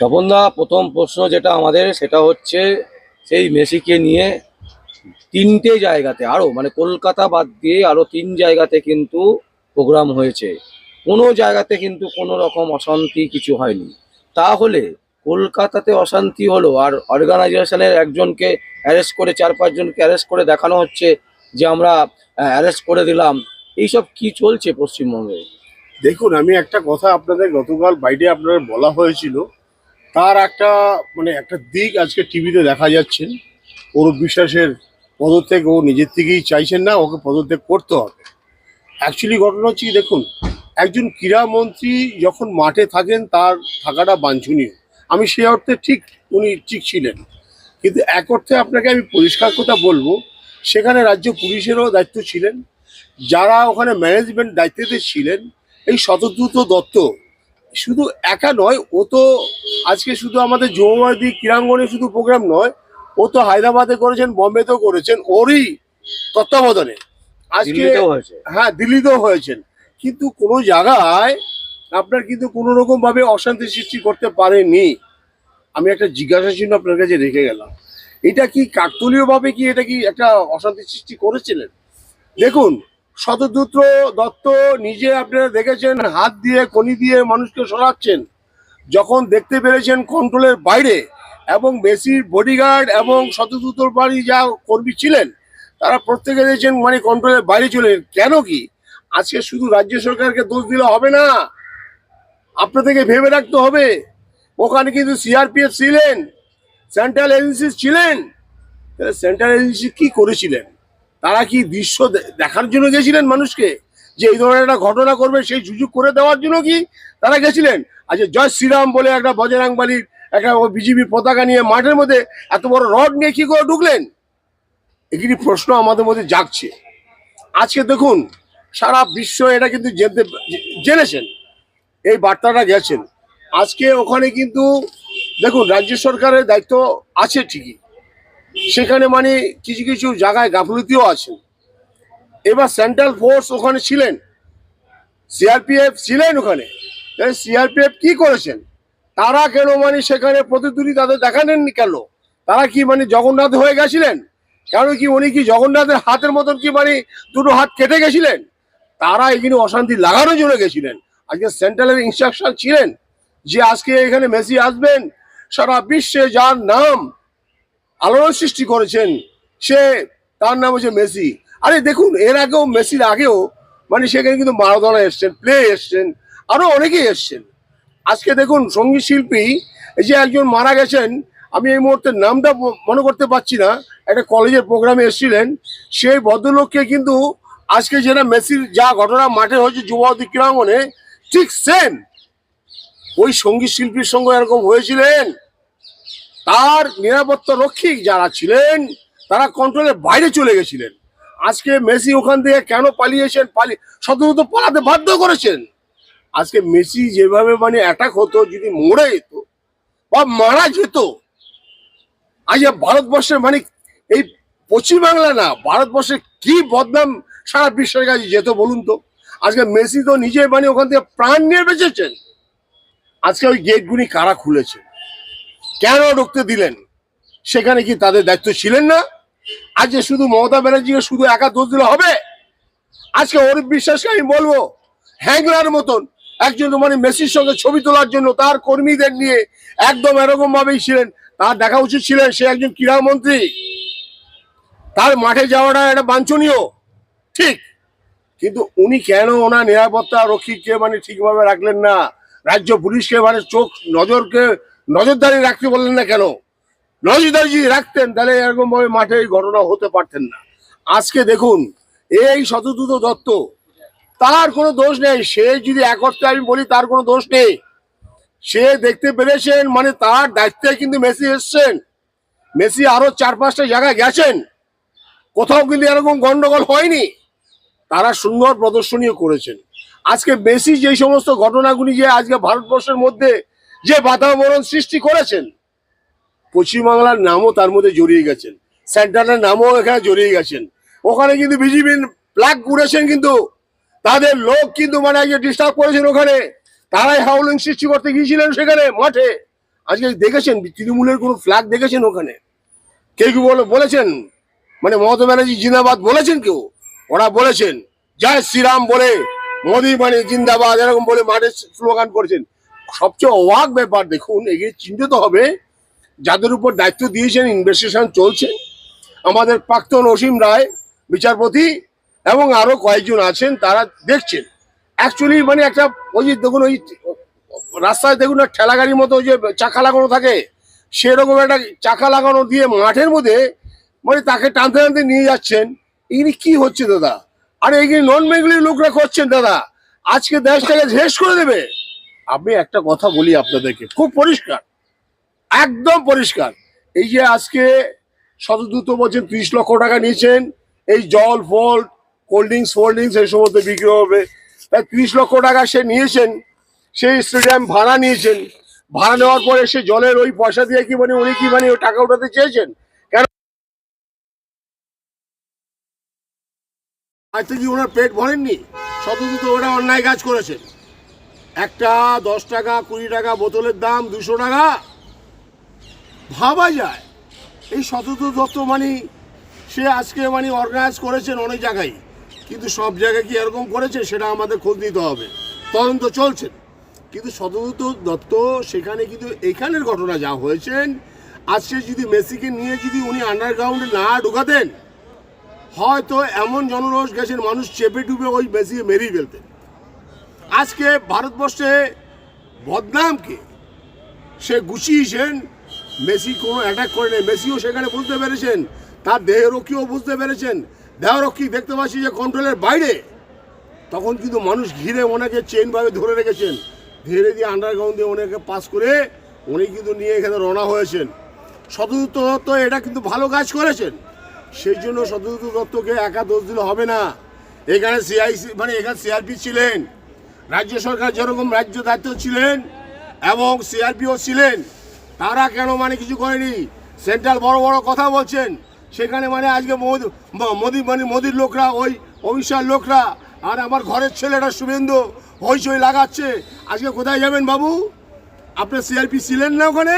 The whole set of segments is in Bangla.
স্বপনদা প্রথম প্রশ্ন যেটা আমাদের, সেটা হচ্ছে সেই মেসিকে নিয়ে তিনটে জায়গাতে, আরও মানে কলকাতা বাদ দিয়ে আরও তিন জায়গাতে কিন্তু প্রোগ্রাম হয়েছে। কোনো জায়গাতে কিন্তু কোনো রকম অশান্তি কিছু হয়নি। তাহলে কলকাতাতে অশান্তি হলো, আর অর্গানাইজেশনের একজনকে অ্যারেস্ট করে, চার পাঁচজনকে অ্যারেস্ট করে দেখানো হচ্ছে যে আমরা অ্যারেস্ট করে দিলাম। এইসব কি চলছে পশ্চিমবঙ্গে? দেখুন, আমি একটা কথা আপনাদের গতকাল বাইরে আপনাদের বলা হয়েছিল তার একটা মানে একটা দিক আজকে টিভিতে দেখা যাচ্ছে। ওর বিশ্বাসের পদত্যাগ ও নিজের থেকেই চাইছেন না, ওকে পদত্যাগ করতে হবে। অ্যাকচুয়ালি ঘটনা হচ্ছে দেখুন, একজন ক্রীড়ামন্ত্রী যখন মাঠে থাকেন, তার থাকাটা বাঞ্ছনীয়। আমি সে অর্থে ঠিক উনি ঠিক ছিলেন। কিন্তু এক অর্থে আপনাকে আমি পরিষ্কার কথা বলব, সেখানে রাজ্য পুলিশেরও দায়িত্ব ছিলেন। যারা ওখানে ম্যানেজমেন্ট দায়িত্বতে ছিলেন, এই শতদ্রুত দত্ত শুধু একা নয় ও তো আজকে শুধু আমাদের যৌববাদী ক্রীড়াঙ্গনে শুধু প্রোগ্রাম নয় ও তো হায়দ্রাবাদে করেছেন বম্বেতেও করেছেন ওরই তত্ত্বাবধানে। আজকে হ্যাঁ দিল্লিতেও হয়েছেন। কিন্তু কোনো জায়গায় আপনার কিন্তু কোনো রকম ভাবে অশান্তি সৃষ্টি করতে পারেনি। আমি একটা জিজ্ঞাসা চিহ্ন আপনার কাছে রেখে গেলাম। এটা কি কাকতলীয় ভাবে কি এটা কি একটা অশান্তি সৃষ্টি করেছিলেন? দেখুন শতদূত্র দত্ত নিজে আপনারা দেখেছেন, হাত দিয়ে, কনি দিয়ে মানুষকে সরাচ্ছেন। যখন দেখতে পেরেছেন কন্ট্রোলের বাইরে এবং মেসির বডিগার্ড এবং শতদূতর বাড়ি যা কর্মী ছিলেন, তারা প্রত্যেকে দেখছেন মানে কন্ট্রোলের বাইরে চলে কেন কি? আজকে শুধু রাজ্য সরকারকে দোষ দিলে হবে না। আপনাদেরকে ভেবে রাখতে হবে। ওখানে কিন্তু সিআরপিএফ ছিলেন সেন্ট্রাল এজেন্সি ছিলেন। সেন্ট্রাল এজেন্সি কি করেছিলেন? তারা কি দৃশ্য দেখার জন্য গেছিলেন মানুষকে? যে এই ধরনের একটা ঘটনা করবে, সেই সুযোগ করে দেওয়ার জন্য কি তারা গেছিলেন? আচ্ছা জয় শ্রীরাম বলে একটা বজরাং বালির একটা বিজেপি পতাকা নিয়ে মাঠের মধ্যে এত বড় রড নিয়ে কি করে ঢুকলেন? এগুলি প্রশ্ন আমাদের মধ্যে জাগছে। আজকে দেখুন, সারা বিশ্ব এটা কিন্তু জেনতে জেনেছেন। এই বার্তাটা গেছেন। আজকে ওখানে কিন্তু দেখুন, রাজ্য সরকারের দায়িত্ব আছে ঠিকই। সেখানে মানে কিছু কিছু জায়গায় গাফলতিও আছে। এবার সেন্ট্রাল ফোর্স ওখানে ছিলেন। সিআরপিএফ ছিলেন ওখানে। সিআরপিএফ কি করেছেন? তারা কেন মানে সেখানে প্রতিদ্বন্দ্বী তাদের দেখানেননি কেন? তারা কি মানে জগন্নাথ হয়ে গেছিলেন? কেন কি উনি কি জগন্নাথের হাতের মতন কি মানে দুটো হাত কেটে গেছিলেন? তারা এখানে অশান্তি লাগানোর জন্য গেছিলেন। আজকে সেন্ট্রালের ইনস্ট্রাকশন ছিলেন যে আজকে এখানে মেসি আসবেন। সারা বিশ্বে যার নাম আলোড়ন সৃষ্টি করেছেন সে, তার নাম হচ্ছে মেসি। আরে দেখুন, এর আগেও, মেসির আগেও মানে সেখানে কিন্তু মারাদোনা এসছেন, প্লে এসছেন আরও অনেকেই এসছেন। আজকে দেখুন, সংগীত শিল্পী এই যে একজন মারা গেছেন, আমি এই মুহূর্তে নামটা মনে করতে পারছি না, একটা কলেজের প্রোগ্রামে এসেছিলেন, সেই ভদ্রলোককে কিন্তু আজকে যেটা মেসির যা ঘটনা, মাঠে হয়েছে যুবতী ক্রীড়াঙ্গনে ঠিক সেম ওই সংগীত শিল্পীর সঙ্গে এরকম হয়েছিলেন। তার নিরাপত্তা রক্ষী যারা ছিলেন, তারা কন্ট্রোলের বাইরে চলে গেছিলেন। আজকে মেসি ওখান থেকে কেন পালিয়েছেন? পালি শত পালাতে বাধ্য করেছেন। আজকে মেসি যেভাবে মানে অ্যাটাক হতো, যদি মরে যেত বা মারা যেত, আজ ভারতবর্ষের মানে এই পশ্চিমবাংলা না ভারতবর্ষে কি বদনাম সারা বিশ্বের কাছে যেত বলুন তো? আজকে মেসি তো নিজে মানে ওখান থেকে প্রাণ নিয়ে বেঁচেছেন। আজকে ওই গেটগুলি কারা খুলেছে? কেন ঢুকতে দিলেন? সেখানে কি তাদের দায়িত্ব ছিলেন না? আজকে শুধু মমতা ব্যানার্জিকে শুধু একা দোষ দিলে হবে? আজকে অরূপ বিশ্বাসকে আমি বলব, হ্যাংলার মতন একজন মানে মেসির সঙ্গে ছবি তোলার জন্য তার কর্মীদের নিয়ে একদম এরকম ভাবেই ছিলেন। তার দেখা উচিত ছিলেন সে একজন ক্রীড়ামন্ত্রী। তার মাঠে যাওয়াটা একটা বাঞ্ছনীয়, ঠিক। কিন্তু উনি কেন ওনার নিরাপত্তা রক্ষীকে মানে ঠিকভাবে রাখলেন না? রাজ্য পুলিশকে মানে চোখ, নজরকে নজরদারি রাখতে বললেন না কেন? নজরদারি যদি রাখতেন, তাহলে এরকম ভাবে মাঠে এই ঘটনা হতে পারতেন না। আজকে দেখুন, এই শতদ্রুত দত্ত, তার কোনো দোষ নেই। সে যদি এক অর্থে আমি বলি, তার কোনো দোষ নেই। সে দেখতে পেরেছেন মানে তার দায়িত্বে কিন্তু মেসি এসছেন। মেসি আরও চার পাঁচটা জায়গায় গেছেন। কোথাও কিন্তু এরকম গন্ডগোল হয়নি। তারা সুন্দর প্রদর্শনীয় করেছেন। আজকে মেসি যে সমস্ত ঘটনাগুলি যে আজকে ভারতবর্ষের মধ্যে যে বাতাবরণ সৃষ্টি করেছেন পশ্চিমবাংলার নামও তার মধ্যে জড়িয়ে গেছেন সেন্টারের নামও এখানে জড়িয়ে গেছেন। ওখানে কিন্তু বিজেপি প্লাগ ঘুরেছেন কিন্তু, তাদের লোক কিন্তু মানে আজকে ডিস্টার্ব করেছেন ওখানে। তারাই হাউলিং সৃষ্টি করতে গিয়েছিলেন সেখানে, মাঠে। আজকে দেখেছেন, তৃণমূলের কোনো ফ্ল্যাগ দেখেছেন ওখানে? কেউ কি বলে বলেছেন? মানে মমতা ব্যানার্জি জিন্দাবাদ বলেছেন কেউ? ওরা বলেছেন, জয় শ্রীরাম বলে, মোদি মানে জিন্দাবাদ এরকম বলে মাঠে স্লোগান করেছেন। সবচেয়ে অবাক ব্যাপার, দেখুন এগিয়ে চিন্তিত হবে, যাদের উপর দায়িত্ব দিয়েছেন ইনভেস্টিগেশন চলছে, আমাদের প্রাক্তন অসীম রায়, বিচারপতি, এবং আরও কয়েকজন আছেন, তারা দেখছেন। অ্যাকচুয়ালি মানে একটা, ওই যে দেখুন, ওই রাস্তায় দেখুন না ঠেলা গাড়ির মতো ওই যে চাকা লাগানো থাকে, সেরকম একটা চাকা লাগানো দিয়ে মাঠের মধ্যে মানে তাকে টানতে টানতে নিয়ে যাচ্ছেন। এগুলি কি হচ্ছে, দাদা? আর এগুলি নন বেঙ্গলি লোকরা করছেন, দাদা। আজকে দেশটাকে শেষ করে দেবে। আমি একটা কথা বলি আপনাদেরকে। খুব পরিষ্কার, একদম পরিষ্কার। এই যে আজকে শতদ্রুত বলছেন ত্রিশ লক্ষ টাকা নিয়েছেন, এই জল, ফল, কোল্ড ড্রিঙ্কস, ফোল্ড ড্রিঙ্কস এই সমস্ত বিক্রি হবে। তাই ত্রিশ লক্ষ টাকা সে নিয়েছেন, সেই স্টেডিয়াম ভাড়া নিয়েছেন। ভাড়া নেওয়ার পরে সে জলের ওই পয়সা দিয়ে কি মানে উনি কি মানে টাকা উঠাতে চেয়েছেন? কেন? আজকে কি ওনার পেট ভরেননি। শতদ্রুত ওরা অন্যায় কাজ করেছেন একটা দশ টাকা, কুড়ি টাকা বোতলের দাম দুশো টাকা। ভাবা যায়। এই সতত দত্ত মানে সে আজকে মানে অর্গানাইজ করেছেন অনেক জায়গায়। কিন্তু সব জায়গায় কি এরকম করেছে, সেটা আমাদের খোঁজ নিতে হবে। তদন্ত চলছে। কিন্তু শতদ্রুত দত্ত সেখানে কিন্তু এখানের ঘটনা যা হয়েছেন, আজকে যদি মেসিকে নিয়ে যদি উনি আন্ডারগ্রাউন্ডে না ঢুকাতেন, হয়তো এমন জনরোষ গেছেন মানুষ চেপে ডুবে ওই মেসিকে মেরেই ফেলতেন। আজকে ভারতবর্ষে বদনামকে সে গুছিয়েছেন, মেসি কোনো অ্যাটাক করে নেই মেসিও সেখানে বুঝতে পেরেছেন, তার দেহরক্ষীও বুঝতে পেরেছেন। দেহরক্ষী দেখতে পাচ্ছি যে কন্ট্রোলের বাইরে। তখন কিন্তু মানুষ ঘিরে ওনাকে চেনভাবে ধরে রেখেছেন। ধীরে দিয়ে আন্ডারগ্রাউন্ড দিয়ে ওনাকে পাস করে উনি কিন্তু নিয়ে এখানে রওনা হয়েছেন। শতদূত দত্ত এটা কিন্তু ভালো কাজ করেছেন। সেই জন্য শতদূত দত্তকে একা দোষ দিলে হবে না। এখানে সিআইসি মানে এখানে সিআরপি ছিলেন। রাজ্য সরকার যেরকম রাজ্য দায়িত্ব ছিলেন এবং সিআরপিও ছিলেন, তারা কেন মানে কিছু করেনি? সেন্ট্রাল বড় বড় কথা বলছেন, সেখানে মানে আজকে মোদি মানে মোদির লোকরা, ওই অমিত শাহর লোকরা, আর আমার ঘরের ছেলেটা শুভেন্দু, হইচই লাগাচ্ছে। আজকে কোথায় যাবেন বাবু? আপনার সিআরপি ছিলেন না ওখানে?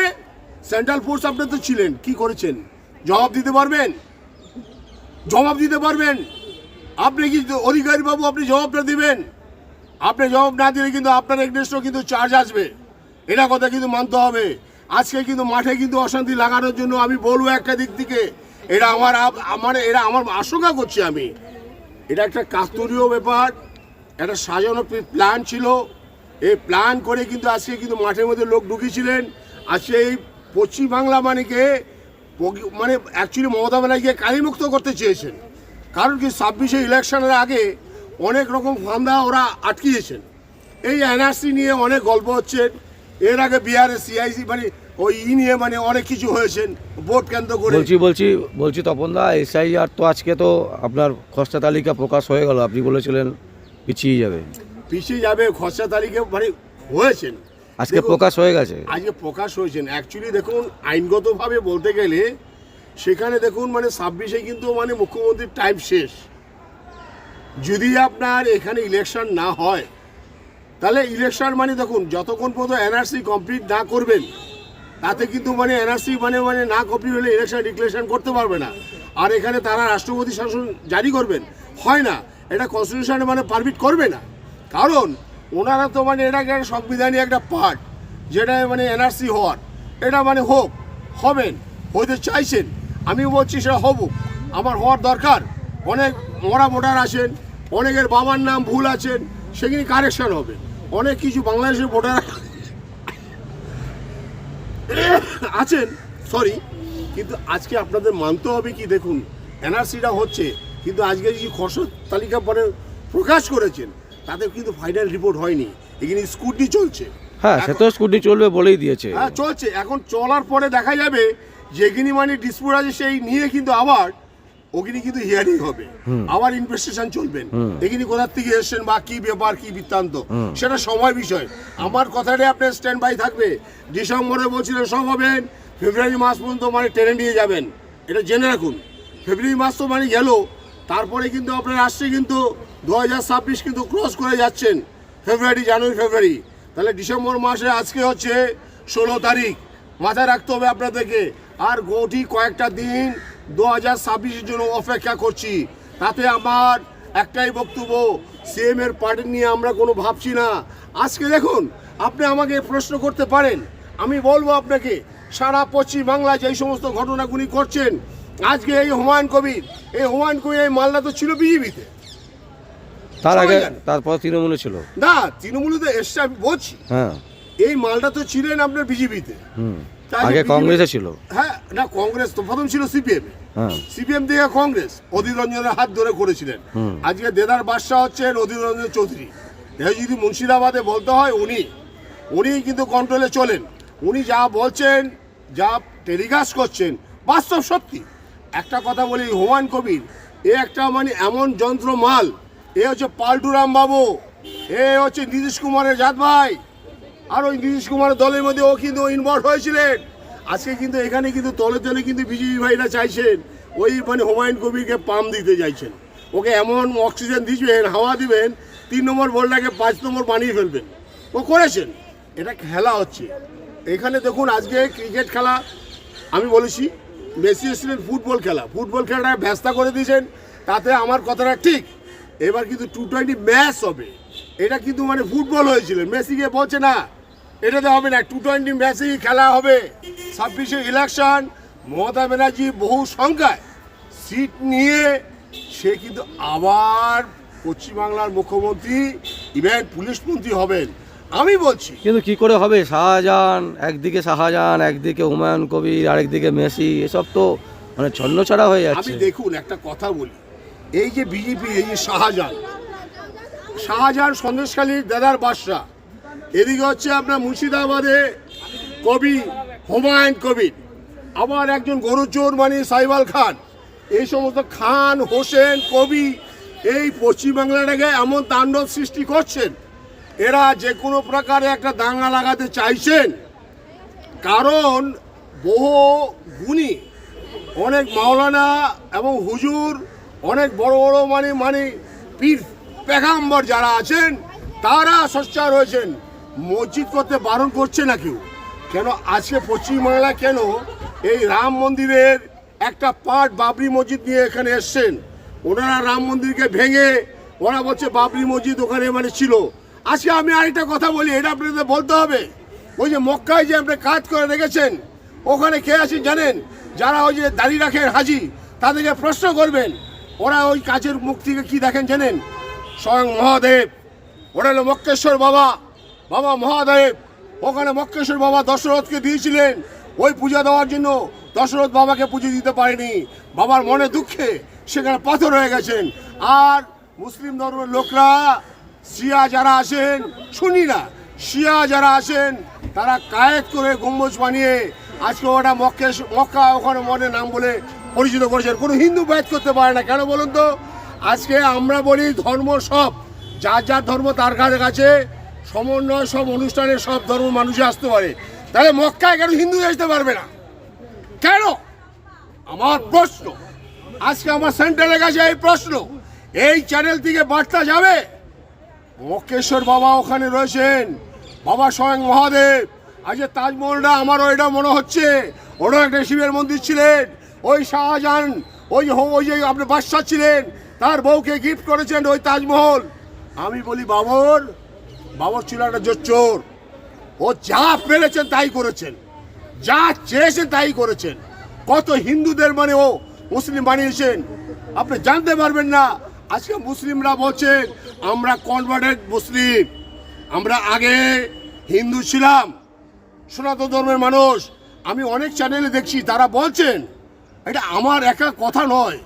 সেন্ট্রাল ফোর্স আপনি তো ছিলেন, কি করেছেন? জবাব দিতে পারবেন? জবাব দিতে পারবেন? আপনি কি অধিকারী বাবু, আপনি জবাবটা দিবেন? আপনি জবাব না দিলে কিন্তু আপনার এগনেস্টও কিন্তু চার্জ আসবে। এটা কথা কিন্তু মানতে হবে। আজকে কিন্তু মাঠে কিন্তু অশান্তি লাগানোর জন্য আমি বলব একটা দিক থেকে, এটা আমার আমার এটা আমার আশঙ্কা করছি আমি। এটা একটা কাস্তরীয় ব্যাপার, একটা সাজানো প্ল্যান ছিল। এই প্ল্যান করে কিন্তু আজকে কিন্তু মাঠের মধ্যে লোক ঢুকিয়েছিলেন আজকে এই পশ্চিমবাংলা মানেকে মানে অ্যাকচুয়ালি মমতা ব্যানার্জিকে কালিমুক্ত করতে চেয়েছেন। কারণ কি ছাব্বিশে ইলেকশনের আগে অনেক রকম ফান্দা ওরা আটকিয়েছেন। এই এনআরসি নিয়ে অনেক গল্প হচ্ছে। এর আগে বিহারে সিআইসি মানে ওই ই নিয়ে মানে অনেক কিছু হয়েছেন। ভোট কেন্দ্র করে। বলছি বলছি বলছি তপনদা এসআইআর তো আজকে তো আপনার খসড়া তালিকা প্রকাশ হয়ে গেল। আপনি বলেছিলেন পিছিয়ে যাবে। পিছিয়ে যাবে খসড়া তালিকা মানে হয়েছেন। আজকে প্রকাশ হয়ে গেছে। আজকে প্রকাশ হয়েছেন। অ্যাকচুয়ালি দেখুন আইনগতভাবে বলতে গেলে সেখানে দেখুন মানে ছাব্বিশে কিন্তু মানে মুখ্যমন্ত্রীর টাইম শেষ। যদি আপনার এখানে ইলেকশন না হয়, তাহলে ইলেকশন মানে দেখুন, যতক্ষণ পর্যন্ত এনআরসি কমপ্লিট না করবেন, তাতে কিন্তু মানে এনআরসি মানে মানে না কমপ্লিট হলে ইলেকশন ডিক্লেরেশন করতে পারবে না। আর এখানে তারা রাষ্ট্রপতি শাসন জারি করবেন, হয় না, এটা কনস্টিটিউশনে মানে পারমিট করবে না। কারণ, ওনারা তো মানে এটা একটা সংবিধানই একটা পার্ট যেটা মানে এনআরসি হওয়ার। এটা মানে হোক, হবেন, হইতে চাইছেন, আমি বলছি সেটা হবুক, আমার হওয়ার দরকার। অনেক মরা ভোটার আছেন অনেকের বাবার নাম ভুল আছেন সেখানে কারেকশন হবে। অনেক কিছু বাংলাদেশের ভোটার আছেন সরি কিন্তু আজকে আপনাদের মানতে হবে কি দেখুন এনআরসিটা হচ্ছে কিন্তু আজকে যে খসড় তালিকা পরে প্রকাশ করেছেন তাতে কিন্তু ফাইনাল রিপোর্ট হয়নি। এখানে স্কুটি চলছে। হ্যাঁ সে তো স্কুটি চলবে বলেই দিয়েছে। হ্যাঁ চলছে। এখন চলার পরে দেখা যাবে যেখানে মানে ডিসপুট আছে সেই নিয়ে কিন্তু আবার ওখানে কিন্তু হিয়ারিং হবে। আবার ইনভেস্টিগেশন চলবেন এখানে কোথার থেকে এসছেন বা কি ব্যাপার কি বৃত্তান্ত। সেটা সময় বিষয়। আমার কথাটাই আপনার স্ট্যান্ড বাই থাকবে। ডিসেম্বরে বলছিলেন সব হবেন ফেব্রুয়ারি মাস পর্যন্ত মানে ট্রেনে নিয়ে যাবেন। এটা জেনে রাখুন। ফেব্রুয়ারি মাস তো মানে গেল। তারপরে কিন্তু আপনার আসছে কিন্তু দু হাজার ছাব্বিশ কিন্তু ক্রস করে যাচ্ছেন। ফেব্রুয়ারি জানুয়ারি ফেব্রুয়ারি। তাহলে ডিসেম্বর মাসে আজকে হচ্ছে ষোলো তারিখ। মাথায় রাখতে হবে আপনাদেরকে। আর গোটি কয়েকটা দিন দু হাজার ছাব্বিশের জন্য অপেক্ষা করছি। তাতে আমার একটাই বক্তব্য সিএম এর পার্টি নিয়ে আমরা কোনো ভাবছি না। আজকে দেখুন আপনি আমাকে প্রশ্ন করতে পারেন। আমি বলব আপনাকে সারা পশ্চিম বাংলায় যেই সমস্ত ঘটনাগুলি করছেন আজকে এই হুমায়ুন কবির এই হুমায়ুন কবির এই মালদা তো ছিল বিজেপিতে। তার আগে তারপর তৃণমূলে ছিল। না তৃণমূলে তো এসছে আমি বলছি। হ্যাঁ। এই মালটা তো ছিলেন আপনার বিজেপিতে। হুম। আগে কংগ্রেসে ছিল। হ্যাঁ না কংগ্রেস তো প্রথম ছিল সিপিএম। হ্যাঁ। সিপিএম থেকে কংগ্রেস অধীর রঞ্জনের হাত ধরে করেছিলেন। আজকে দেদার বাদশাহ হচ্ছেন অধীর রঞ্জন চৌধুরী। যদি মুর্শিদাবাদে বলতে হয় উনি উনি কিন্তু কন্ট্রোলে চলেন। উনি যা বলছেন যা টেলিকাস্ট করছেন বাস্তব সত্যি। একটা কথা বলি হুমায়ুন কবির এ একটা মানে এমন যন্ত্র মাল এ হচ্ছে পাল্টুরাম বাবু এ হচ্ছে নীতিশ কুমারের জাত ভাই। আর ওই নীতিশ কুমারের দলের মধ্যে ও কিন্তু ইনভলভ হয়েছিলেন। আজকে কিন্তু এখানে কিন্তু তলে তলে কিন্তু বিজেপি ভাইরা চাইছেন, ওই মানে হুমায়ুন কবিরকে পাম দিতে চাইছেন। ওকে এমন অক্সিজেন দিবেন, হাওয়া দিবেন, তিন নম্বর বলটাকে পাঁচ নম্বর বানিয়ে ফেলবেন। ও করেছেন। এটা খেলা হচ্ছে। এখানে দেখুন, আজকে ক্রিকেট খেলা, আমি বলেছি, মেসি এসেছিলেন ফুটবল খেলা। ফুটবল খেলাটা ব্যস্ত করে দিয়েছেন। তাতে আমার কথাটা ঠিক। এবার কিন্তু টু টোয়েন্টি ম্যাচ হবে। এটা কিন্তু মানে ফুটবল হয়েছিল। মেসিকে বলছে না এটাতে হবে না টু টোয়েন্টি ম্যাচেই খেলা হবে। ছাব্বিশে ইলেকশন মমতা ব্যানার্জি বহু সংখ্যায় সিট নিয়ে সে কিন্তু আবার পশ্চিমবাংলার মুখ্যমন্ত্রী ইভেন পুলিশ মন্ত্রী হবেন। আমি বলছি কিন্তু কি করে হবে? শাহজাহান একদিকে শাহজাহান একদিকে হুমায়ুন কবির আরেকদিকে মেসি এসব তো মানে ছন্নছাড়া হয়ে যাচ্ছে। আমি দেখুন একটা কথা বলি। এই যে বিজেপি এই যে শাহজাহান শাহজাহান সন্দেশখালীর দাদার বাদশাহ এদিকে হচ্ছে আপনার মুর্শিদাবাদে কবি, হুমায়ুন কবির আবার একজন গরুচোর মানে সাইবাল খান। এই সমস্ত খান, হোসেন, কবি, এই পশ্চিমবাংলাটাকে এমন তাণ্ডব সৃষ্টি করছেন। এরা যে কোনো প্রকারে একটা দাঙ্গা লাগাতে চাইছেন। কারণ বহু গুণী, অনেক মাওলানা এবং হুজুর, অনেক বড় বড় মানে মানে পীর পেগাম্বর যারা আছেন, তারা সোচ্চার হয়েছেন। মসজিদ করতে বারণ করছে না কেউ। কেন আজকে পশ্চিমবাংলা কেন এই রাম মন্দিরের একটা পার্ট বাবরি মসজিদ নিয়ে এখানে এসছেন? ওনারা রাম মন্দিরকে ভেঙে ওরা বলছে বাবরি মসজিদ ওখানে মানে ছিল। আজকে আমি আরেকটা কথা বলি, এটা আপনাদের বলতে হবে। ওই যে মক্কায় যে আপনি কাজ করে রেখেছেন, ওখানে কে আছেন জানেন? যারা ওই যে দাড়ি রাখেন হাজি, তাদেরকে প্রশ্ন করবেন। ওরা ওই কাজের মুখ থেকে কি দেখেন জানেন? স্বয়ং মহাদেব। ওরা হলো মক্কেশ্বর বাবা। বাবা মহাদেব। ওখানে মক্কেশ্বর বাবা দশরথকে দিয়েছিলেন। ওই পূজা দেওয়ার জন্য দশরথ বাবাকে পুজো দিতে পারেনি। বাবার মনে দুঃখে সেখানে পাথর হয়ে গেছেন। আর মুসলিম ধর্মের লোকরা, শিয়া যারা আসেন শুনি না। শিয়া যারা আসেন তারা কায়েত করে গম্বুজ বানিয়ে আজকে ওটা মক্কে মক্কা ওখানে মনে নাম বলে পরিচিত করেছেন। কোনো হিন্দু ব্যাচ করতে পারে না। কেন বলুন তো? আজকে আমরা বলি ধর্ম সব। যার যার ধর্ম তার কাছে, সমন্বয় সব অনুষ্ঠানে সব ধর্ম মানুষই আসতে পারে। তাহলে মক্কায় কেন হিন্দু আসতে পারবে না? কেন? আমার প্রশ্ন। আজকে আমার সেন্টারের কাছে এই প্রশ্ন। এই চ্যানেল থেকে বার্তা যাবে? মক্কেশ্বর বাবা ওখানে রয়েছেন। বাবা স্বয়ং মহাদেব। আজকে তাজমহলটা আমারও এটা মনে হচ্ছে। ওরও একটা শিবের মন্দির ছিলেন। ওই শাহজাহান, ওই ওই যে আপনি বাদশাহ ছিলেন। তার বউকে গিফট করেছেন ওই তাজমহল। আমি বলি, বাবর বাবর ছিল একটা চোর। ও যা পেরেছেন তাই করেছেন। যা চেয়েছেন তাই করেছেন। কত হিন্দুদের মানে ও মুসলিম বানিয়েছেন। আপনি জানতে পারবেন না, আজকে মুসলিমরা বলছেন আমরা কনভার্টেড মুসলিম। আমরা আগে হিন্দু ছিলাম। সনাতন ধর্মের মানুষ। আমি অনেক চ্যানেলে দেখছি, তারা বলছেন, এটা আমার একা কথা নয়।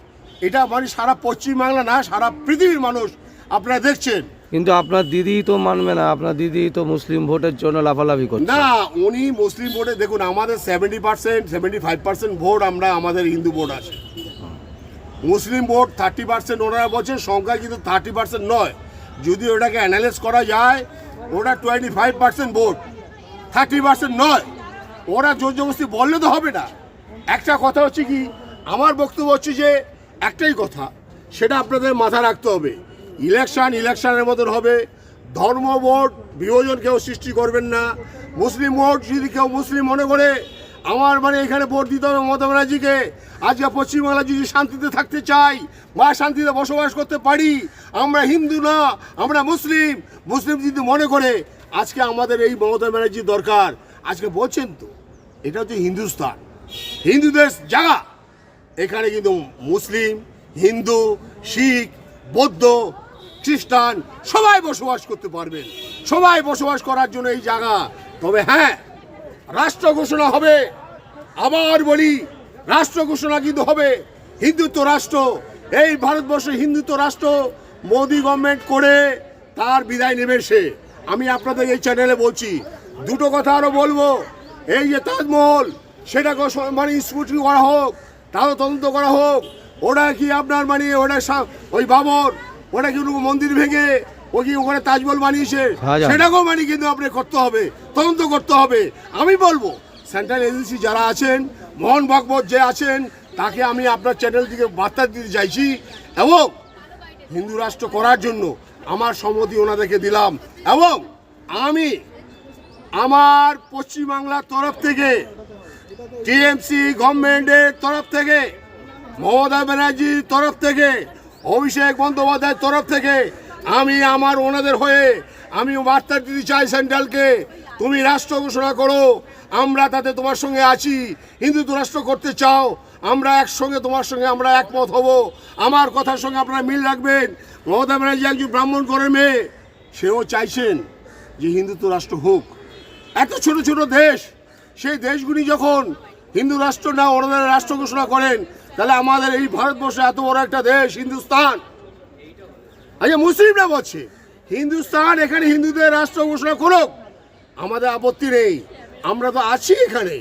এটা মানে সারা পশ্চিমবাংলা না সারা পৃথিবীর মানুষ আপনারা দেখছেন। কিন্তু আপনার দিদি তো মানবে না আপনার দিদি তো মুসলিম ভোটের জন্য লাফালাফি করছে। না উনি মুসলিম ভোটে দেখুন আমাদের seventy percent seventy five percent vote আমরা আমাদের হিন্দু ভোট আছে। মুসলিম ভোট থার্টি পার্সেন্ট ওনারা বলছেন সংখ্যা কিন্তু থার্টি পার্সেন্ট নয়। যদি ওটাকে অ্যানালাইজ করা যায় ওটা টোয়েন্টি ফাইভ পার্সেন্ট ভোট থার্টি পার্সেন্ট নয়। ওরা জোর জবরদস্তি বললে তো হবে না। একটা কথা হচ্ছে কি আমার বক্তব্য হচ্ছে যে একটাই কথা, সেটা আপনাদের মাথা রাখতে হবে। ইলেকশন ইলেকশনের মতন হবে। ধর্ম ভোট বিভাজন কেউ সৃষ্টি করবেন না। মুসলিম ভোট যদি কেউ মুসলিম মনে করে, আমার মানে এখানে ভোট দিতে হবে মমতা ব্যানার্জিকে। আজকে পশ্চিমবাংলা যদি শান্তিতে থাকতে চাই বা শান্তিতে বসবাস করতে পারি, আমরা হিন্দু না, আমরা মুসলিম। মুসলিম যদি মনে করে, আজকে আমাদের এই মমতা ব্যানার্জি দরকার। আজকে বলছেন তো, এটা হচ্ছে হিন্দুস্তান হিন্দুদের জায়গা। এখানে কিন্তু মুসলিম, হিন্দু, শিখ, বৌদ্ধ, খ্রিস্টান সবাই বসবাস করতে পারবেন সবাই বসবাস করার জন্য এই জায়গা। তবে হ্যাঁ রাষ্ট্র ঘোষণা হবে। আবার বলি, রাষ্ট্র ঘোষণা কিন্তু হবে। হিন্দুত্ব রাষ্ট্র। এই ভারতবর্ষে হিন্দুত্ব রাষ্ট্র মোদি গভর্নমেন্ট করে তার বিদায় নেবে সে। আমি আপনাদের এই চ্যানেলে বলছি, দুটো কথা আরও বলব। এই যে তাজমহল সেটাকে মানে স্কুটি করা হোক। তাও তদন্ত করা হোক। ওটা কি আপনার মানে ওটা ওই বাবর ওটা কি মন্দির ভেঙে ও কি ওখানে তাজমহল বানিয়েছে? সেটাকেও মানে কিন্তু আপনি করতে হবে তদন্ত করতে হবে। আমি বলব সেন্ট্রাল এজেন্সি যারা আছেন মোহন ভগবত যে আছেন তাকে আমি আপনার চ্যানেল থেকে বার্তা দিতে চাইছি এবং হিন্দু রাষ্ট্র করার জন্য আমার সম্মতি ওনাদেরকে দিলাম এবং আমি আমার পশ্চিমবাংলার তরফ থেকে টিএমসি গভর্নমেন্টের তরফ থেকে, মমতা ব্যানার্জির তরফ থেকে, অভিষেক বন্দ্যোপাধ্যায়ের তরফ থেকে আমি আমার ওনাদের হয়ে আমি বার্তা দিতে চাই সেন্ট্রালকে, তুমি রাষ্ট্র ঘোষণা করো, আমরা তাতে তোমার সঙ্গে আছি, হিন্দুত্ব রাষ্ট্র করতে চাও, আমরা একসঙ্গে তোমার সঙ্গে আমরা একমত হব, আমার কথার সঙ্গে আপনারা মিল রাখবেন। মমতা ব্যানার্জি একজন ব্রাহ্মণ করে মেয়ে, সেও চাইছেন যে হিন্দুত্ব রাষ্ট্র হোক। এত ছোট ছোট দেশ সেই দেশগুলি যখন হিন্দু রাষ্ট্র না ওনাদের রাষ্ট্র ঘোষণা করেন, তাহলে আমাদের এই ভারতবর্ষে এত বড় একটা দেশ, হিন্দুস্তান। আচ্ছা মুসলিমরা বলছে, হিন্দুস্তান এখানে হিন্দুদের রাষ্ট্র ঘোষণা করুক। আমাদের আপত্তি নেই। আমরা তো আছি এখানে।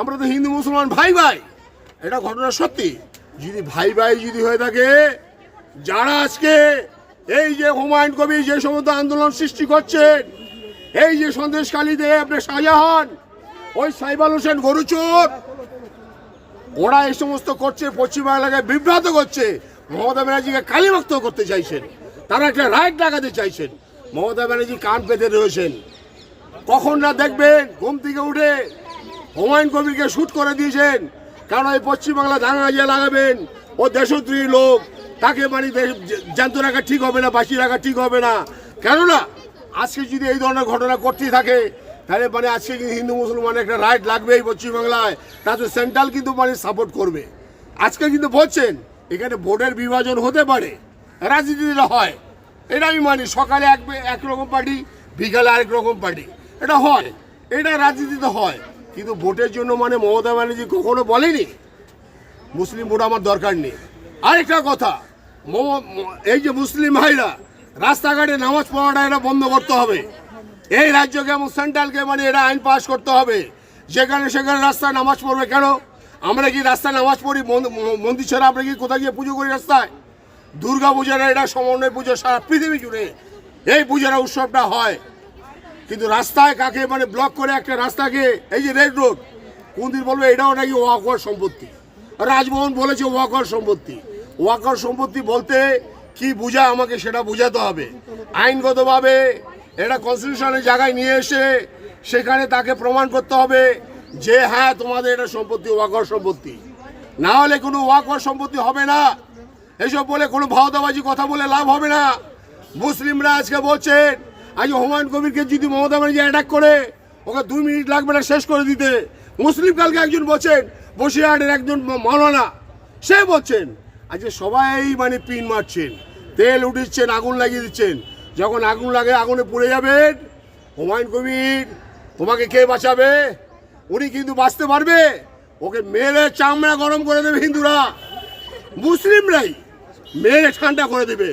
আমরা তো হিন্দু, মুসলমান ভাই ভাই এটা ঘটনা সত্যি। যদি ভাই ভাই যদি হয়ে থাকে, যারা আজকে এই যে হুমায়ুন কবির যে সমস্ত আন্দোলন সৃষ্টি করছেন, এই যে সন্দেশকালীতে আপনার শাহজাহান ওই সাইবাল হোসেন গরুচোর। ওরা এই সমস্ত করছে পশ্চিমবাংলাকে বিভ্রাত করছে। মমতা ব্যানার্জিকে কালীভক্ত করতে চাইছেন। তারা একটা রাইট লাগাতে চাইছেন। মমতা ব্যানার্জি কান পেতে রয়েছেন। কখন না দেখবেন, ঘুম থেকে উঠে হুমায়ুন কবিরকে শ্যুট করে দিয়েছেন। কারণ এই পশ্চিমবাংলা দাঙ্গা যে লাগাবেন, ও দেশদ্রোহী লোক, তাকে মানে জ্যান্ত রাখা ঠিক হবে না বাঁচি রাখা ঠিক হবে না। কেননা, আজকে যদি এই ধরনের ঘটনা করতেই থাকে তাহলে মানে আজকে কিন্তু হিন্দু, মুসলমান একটা রাইট লাগবে এই পশ্চিমবাংলায় তাতে সেন্ট্রাল কিন্তু মানে সাপোর্ট করবে। আজকে কিন্তু বলছেন, এখানে ভোটের বিভাজন হতে পারে রাজনীতিটা হয়। এটা আমি মানি, সকালে এক একরকম পার্টি, বিকালে আরেক রকম পার্টি। এটা হয়, এটা রাজনীতিতে হয়। কিন্তু ভোটের জন্য মানে মমতা ব্যানার্জি কখনো বলেনি, মুসলিম ভোট আমার দরকার নেই। আরেকটা কথা এই যে মুসলিম ভাইরা, রাস্তাঘাটে নামাজ পড়াটা এটা বন্ধ করতে হবে। এই রাজ্যকে এবং সেন্ট্রালকে মানে এটা আইন পাশ করতে হবে। যেখানে সেখানে রাস্তায় নামাজ পড়বে কেন? আমরা কি রাস্তায় নামাজ পড়ি? মন- মন্দির ছাড়া আমরা কি কোথায় গিয়ে পুজো করি রাস্তায়? দুর্গা পূজাটা এটা সমন্বয় পুজো সারা পৃথিবী জুড়ে। এই পূজার উৎসবটা হয়। কিন্তু রাস্তায় কাকে মানে ব্লক করে একটা রাস্তাকে? এই যে রেড রোড কোনদিন বলবে এটাও নাকি ওয়াকর সম্পত্তি। রাজমোহন বলেছে ওয়াকর সম্পত্তি। ওয়াকর সম্পত্তি বলতে কি বোঝায় আমাকে সেটা বোঝাতে হবে। আইনগতভাবে এটা কনস্টিটিউশনের জায়গায় নিয়ে এসে সেখানে তাকে প্রমাণ করতে হবে যে হ্যাঁ তোমাদের এটা সম্পত্তি ওয়াকর সম্পত্তি। না হলে কোনো ওয়াকর সম্পত্তি হবে না। এসব বলে কোনো ভাওতাবাজি কথা বলে লাভ হবে না। মুসলিমরা আজকে বলছেন আজ হুমায়ুন কবিরকে যদি মমতা ব্যানার্জি অ্যাটাক করে, ওকে দুই মিনিট লাগবে না শেষ করে দিতে। মুসলিম কালকে একজন বলছেন, বসিরহাটের একজন মৌলানা, সে বলছেন, আজকে সবাই মানে পিন মারছেন, তেল উঠিচ্ছেন, আগুন লাগিয়ে দিচ্ছেন। যখন আগুন লাগে, আগুনে পুড়ে যাবেন হুমায়ুন কবির, তোমাকে কে বাঁচাবে? উনি কিন্তু বাঁচতে পারবে। ওকে মেরে চামড়া গরম করে দেবে হিন্দুরা। মুসলিমরাই মেরে ঠান্ডা করে দেবে।